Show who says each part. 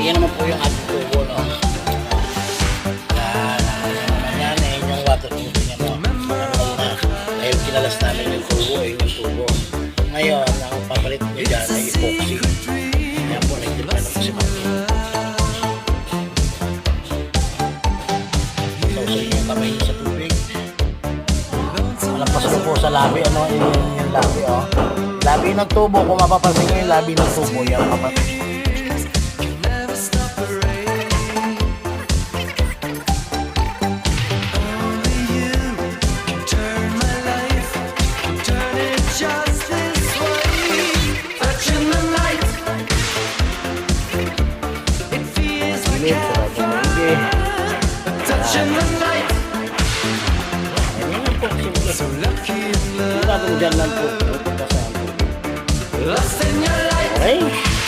Speaker 1: Ayan naman po yung ating tubo, no? Yan, yan naman yan, eh, yung water tubing niya, no? Ano na, ayun, kinalas namin yung tubo, eh, yung tubo. Ngayon, ang papalit mo dyan ay epoxy. Kaya po, nag-depend ako si Maki. Sausayin niyo yung kamay sa tubig. Malampasan po sa labi, ano, yung, yung labi, oh. Labi ng tubo, kung mapapansin niyo yung labi ng tubo, yan, kapatid. live sebagai pemimpin kita kemudian mampu berkuasa Okay.